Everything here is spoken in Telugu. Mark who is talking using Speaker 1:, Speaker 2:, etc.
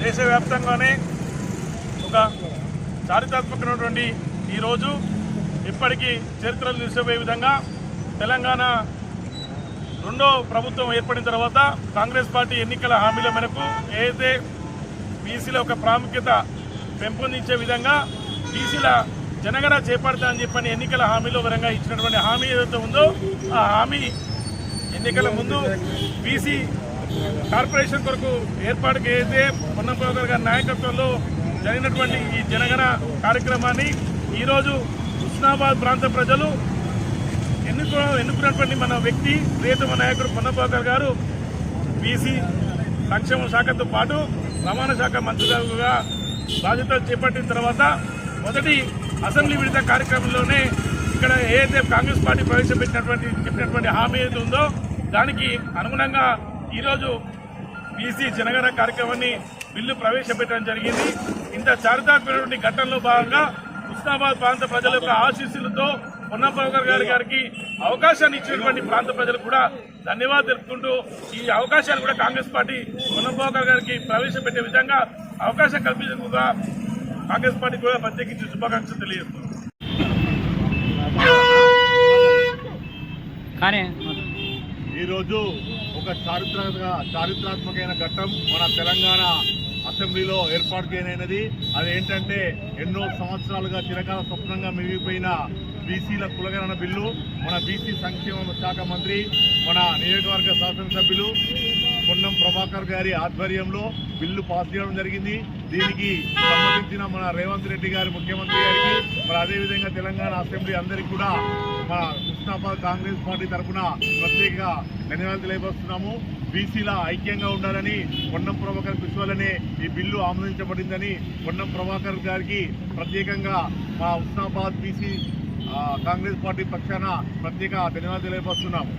Speaker 1: దేశవ్యాప్తంగానే ఒక చారిత్రాత్మకమైనటువంటి ఈరోజు ఇప్పటికీ చరిత్రలు నిలిచిపోయే విధంగా తెలంగాణ రెండో ప్రభుత్వం ఏర్పడిన తర్వాత కాంగ్రెస్ పార్టీ ఎన్నికల హామీల మేరకు ఏదైతే బీసీల ఒక ప్రాముఖ్యత పెంపొందించే విధంగా బీసీల జనగణ చేపడతా అని చెప్పని ఎన్నికల హామీలో వరంగా ఇచ్చినటువంటి హామీ ఏదైతే ఉందో ఆ హామీ ఎన్నికల ముందు బీసీ కార్పొరేషన్ కొరకు ఏర్పాటుకి అయితే పొన్నంపేకర్ గారి నాయకత్వంలో జరిగినటువంటి ఈ జనగణ కార్యక్రమాన్ని ఈరోజు హుస్నాబాద్ ప్రాంత ప్రజలు ఎన్నుకో ఎన్నుకున్నటువంటి మన వ్యక్తి ప్రియతమ నాయకుడు పొన్నపాకర్ గారు బీసీ సంక్షేమ శాఖతో పాటు రవాణా శాఖ మంత్రిగా బాధ్యతలు చేపట్టిన తర్వాత మొదటి అసెంబ్లీ విడత కార్యక్రమంలోనే ఇక్కడ ఏదైతే కాంగ్రెస్ పార్టీ ప్రవేశపెట్టినటువంటి చెప్పినటువంటి హామీ ఏది ఉందో దానికి అనుగుణంగా ఈరోజు బీసీ జనగణ కార్యక్రమాన్ని బిల్లు ప్రవేశపెట్టడం జరిగింది. ఇంత చారిత్రాత్మకమైనటువంటి ఘటనలో భాగంగా హుస్నాబాద్ ప్రాంత ప్రజల యొక్క ఆశీస్సులతో పొన్నపాకర్ గారి గారికి అవకాశాన్ని ఇచ్చినటువంటి ప్రాంత ప్రజలు కూడా ధన్యవాదాలు తెలుపుకుంటూ ఈ అవకాశాలు కూడా కాంగ్రెస్ పార్టీ పొన్నపాకర్ గారికి ప్రవేశపెట్టే విధంగా అవకాశం కల్పించకుండా కాంగ్రెస్ పార్టీ కూడా ప్రత్యేకించి శుభాకాంక్షలు తెలియజేస్తుంది
Speaker 2: కానీ
Speaker 3: ఈరోజు ఒక చారిత్రక చారిత్రాత్మకమైన ఘట్టం మన తెలంగాణ అసెంబ్లీలో ఏర్పాటు చేయనైనది. అదేంటంటే ఎన్నో సంవత్సరాలుగా చిరకాల స్వప్నంగా మిగిలిపోయిన బీసీల కులగణన బిల్లు మన బీసీ సంక్షేమ శాఖ మంత్రి మన నియోజకవర్గ శాసనసభ్యులు పొన్నం ప్రభాకర్ గారి ఆధ్వర్యంలో బిల్లు పాస్ చేయడం జరిగింది. దీనికి సంబంధించిన మన రేవంత్ రెడ్డి గారి ముఖ్యమంత్రి గారికి మరి అదేవిధంగా తెలంగాణ అసెంబ్లీ అందరికీ కూడా మన కృష్ణాబాద్ కాంగ్రెస్ పార్టీ తరఫున ప్రత్యేకంగా ధన్యవాదాలు తెలియపరుస్తున్నాము. బీసీల ఐక్యంగా ఉండాలని పొన్నం ప్రభాకర్ కృషి ఈ బిల్లు ఆమోదించబడిందని పొన్నం ప్రభాకర్ గారికి ప్రత్యేకంగా మా ఉస్నాబాద్ బీసీ కాంగ్రెస్ పార్టీ పక్షాన ప్రత్యేక ధన్యవాదాలు తెలియపరుస్తున్నాము.